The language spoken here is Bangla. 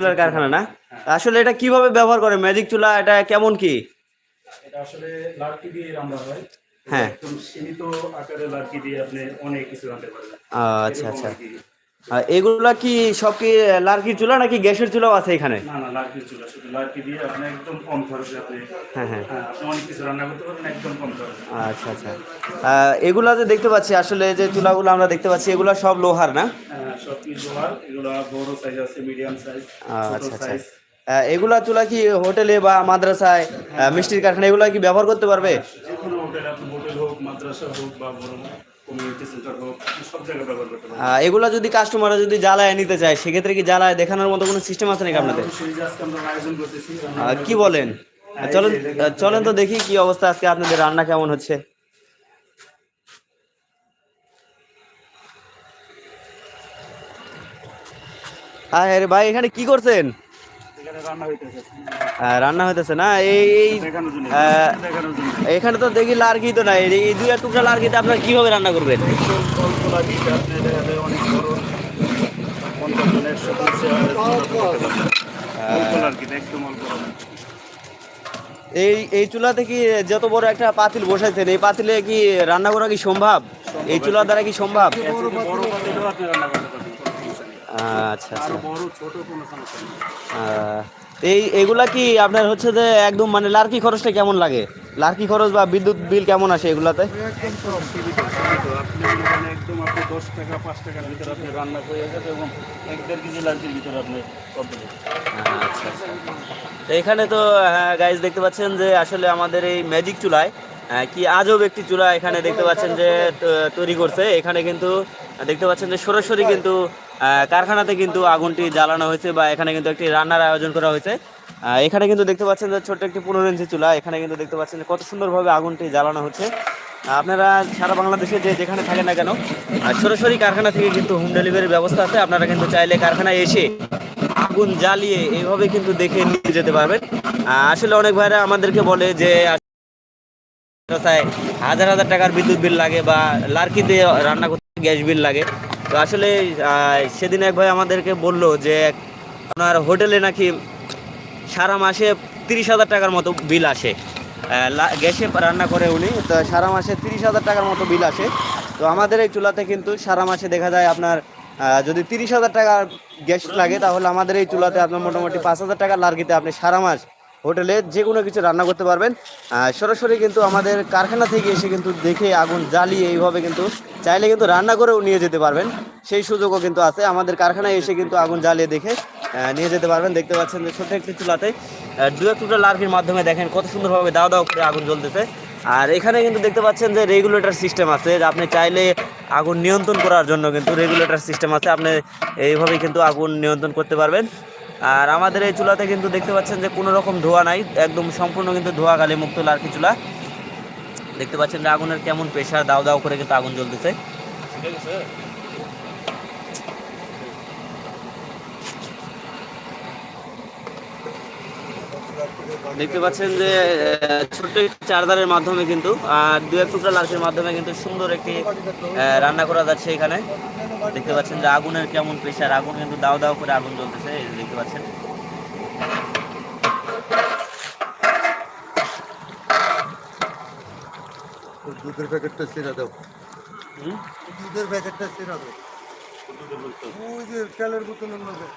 চুলার কারখানা না? আসলে এটা কীভাবে ব্যবহার করে? ম্যাজিক চুলা এটা কেমন কি? এটা আসলে লাড়কি দিয়ে রান্না হয়। হ্যাঁ। একদম সীমিত আকারে লাড়কি দিয়ে আপনি অনেক কিছু রাঁধতে পারবেন আচ্ছা আচ্ছা। এগুলা কি সব কি লার্কির চুলা নাকি গ্যাসের চুলাও আছে এখানে? না না লাড়কি চুলা শুধু লাড়কি দিয়ে আপনি একদম কম খরচে আপনি হ্যাঁ হ্যাঁ। হ্যাঁ আপনি অনেক কিছু রান্না করতে পারবেন একদম কম খরচে। আচ্ছা আচ্ছা। এগুলা যে দেখতে পাচ্ছি আসলে যে চুলাগুলো আমরা দেখতে পাচ্ছি এগুলা সব লোহার না? হ্যাঁ, সব কিছু লোহার? এগুলো বড় সাইজ আছে মিডিয়াম সাইজ আচ্ছা আচ্ছা। সাইজ এগুলা চুলা কি হোটেলে বা মাদ্রাসায় মিষ্টির কারখানা এগুলা কি ব্যবহার করতে পারবে? যে কোনো হোটেল আপনি মাদ্রাসা হোক বা বড় কমিউনিটি সেন্টার হোক সব জায়গায় ব্যবহার করতে পারবেন। আহ, এগুলা যদি কাস্টমাররা যদি জ্বালায় নিতে চায় সেক্ষেত্রে কি জ্বালায় দেখানোর মতো কোনো সিস্টেম আছে নাকি আপনাদের? অবশ্যই যে আজকে আমরা আয়োজন করতেছি আহ, কি বলেন? চলেন চলেন তো দেখি কি অবস্থা আজকে আপনাদের রান্না কেমন হচ্ছে। হ্যাঁ ভাই এখানে কি করছেন? রান্না হইতেছে। রান্না হইতেছে না? এই জন্য। এখানে তো দেখি লার্কি তো নাই। এই দুই টুকরা লার্কিতে আপনারা কীভাবে রান্না করবেন? অল্প এই এই চুলাতে কি যত বড় একটা পাতিল বসাইছেন এই পাতিলে কি রান্না করা কি সম্ভব? এই চুলার দ্বারা কি সম্ভব? বড় পাতিলেও আপনি রান্না করতে পারবেন। আচ্ছা আচ্ছা। বড় ছোট কোনো সমস্যা নেই। এই এগুলা কি আপনার হচ্ছে যে একদম মানে লার্কি খরচটা কেমন লাগে? লার্কি খরচ বা বিদ্যুৎ বিল কেমন আসে এগুলাতে? একদম সব সীমিত সীমিত আপনি মানে একদম আপনি দশ টাকা পাঁচ টাকার ভিতরে আপনি রান্না করে যাবে এবং এক দেড় কেজি লাঞ্চের ভিতরে আপনি কমপ্লিট আচ্ছা আচ্ছা। তো এখানে তো গাইজ দেখতে পাচ্ছেন যে আসলে আমাদের এই ম্যাজিক চুলায় কি আজব একটি চুলা এখানে দেখতে পাচ্ছেন যে তৈরি করছে। এখানে কিন্তু দেখতে পাচ্ছেন যে সরাসরি কিন্তু কারখানাতে কিন্তু আগুনটি জ্বালানো হয়েছে বা এখানে কিন্তু একটি রান্নার আয়োজন করা হয়েছে। এখানে কিন্তু দেখতে পাচ্ছেন যে ছোট্ট একটি পনেরো ইঞ্চি চুলা। এখানে কিন্তু দেখতে পাচ্ছেন কত সুন্দরভাবে আগুনটি জ্বালানো হচ্ছে। আপনারা সারা বাংলাদেশে যে যেখানে থাকেন না কেন সরাসরি কারখানা থেকে কিন্তু হোম ডেলিভারির ব্যবস্থা আছে। আপনারা কিন্তু চাইলে কারখানায় এসে আগুন জ্বালিয়ে এইভাবে কিন্তু দেখে নিয়ে যেতে পারবেন। আসলে অনেক ভাইরা আমাদেরকে বলে যে হাজার হাজার টাকার বিদ্যুৎ বিল লাগে বা লার্কি দিয়ে রান্না করতে গ্যাস বিল লাগে। তো আসলে সেদিন এক ভাই আমাদেরকে বলল যে, আপনার হোটেলে নাকি সারা মাসে তিরিশ হাজার টাকার মতো বিল আসে। গ্যাসে রান্না করে উনি, তো সারা মাসে তিরিশ হাজার টাকার মতো বিল আসে। তো আমাদের এই চুলাতে কিন্তু সারা মাসে দেখা যায় আপনার যদি তিরিশ হাজার টাকার গ্যাস লাগে, তাহলে আমাদের এই চুলাতে আপনার মোটামুটি পাঁচ হাজার টাকার লার্কিতে আপনি সারা মাস হোটেলে যে কোনো কিছু রান্না করতে পারবেন। সরাসরি কিন্তু আমাদের কারখানা থেকে এসে কিন্তু দেখে আগুন জ্বালিয়ে এইভাবে কিন্তু চাইলে কিন্তু রান্না করেও নিয়ে যেতে পারবেন। সেই সুযোগও কিন্তু আছে। আমাদের কারখানায় এসে কিন্তু আগুন জ্বালিয়ে দেখে নিয়ে যেতে পারবেন। দেখতে পাচ্ছেন যে ছোট্ট একটি চুলাতে দু এক লার্কির মাধ্যমে দেখেন কত সুন্দরভাবে দাও দাও করে আগুন জ্বলতেছে। আর এখানে কিন্তু দেখতে পাচ্ছেন যে রেগুলেটর সিস্টেম আছে, যে আপনি চাইলে আগুন নিয়ন্ত্রণ করার জন্য কিন্তু রেগুলেটর সিস্টেম আছে। আপনি এইভাবেই কিন্তু আগুন নিয়ন্ত্রণ করতে পারবেন। আর আমাদের এই চুলাতে কিন্তু দেখতে পাচ্ছেন যে কোনো রকম ধোয়া নাই, একদম সম্পূর্ণ কিন্তু ধোয়া গালি মুক্ত লার্কি চুলা। দেখতে পাচ্ছেন যে আগুনের কেমন প্রেশার দাও দাও করে কিন্তু আগুন জ্বলতেছে। দেখতে পাচ্ছেন যে ছোট্ট একটি চার্জারের মাধ্যমে কিন্তু, আর দু এক টুকরা লার্কির মাধ্যমে কিন্তু সুন্দর একটি রান্না করা যাচ্ছে এখানে। দেখতে পাচ্ছেন যে আগুনের কেমন প্রেশার আগুন কিন্তু দাও দাও করে আগুন জ্বলতেছে এই দেখতে পাচ্ছেন। দুধের প্যাকেটটা ছেড়ে দাও। দুধের প্যাকেটটা ছেড়ে দাও। ওই যে তেলের বোতলের মধ্যে।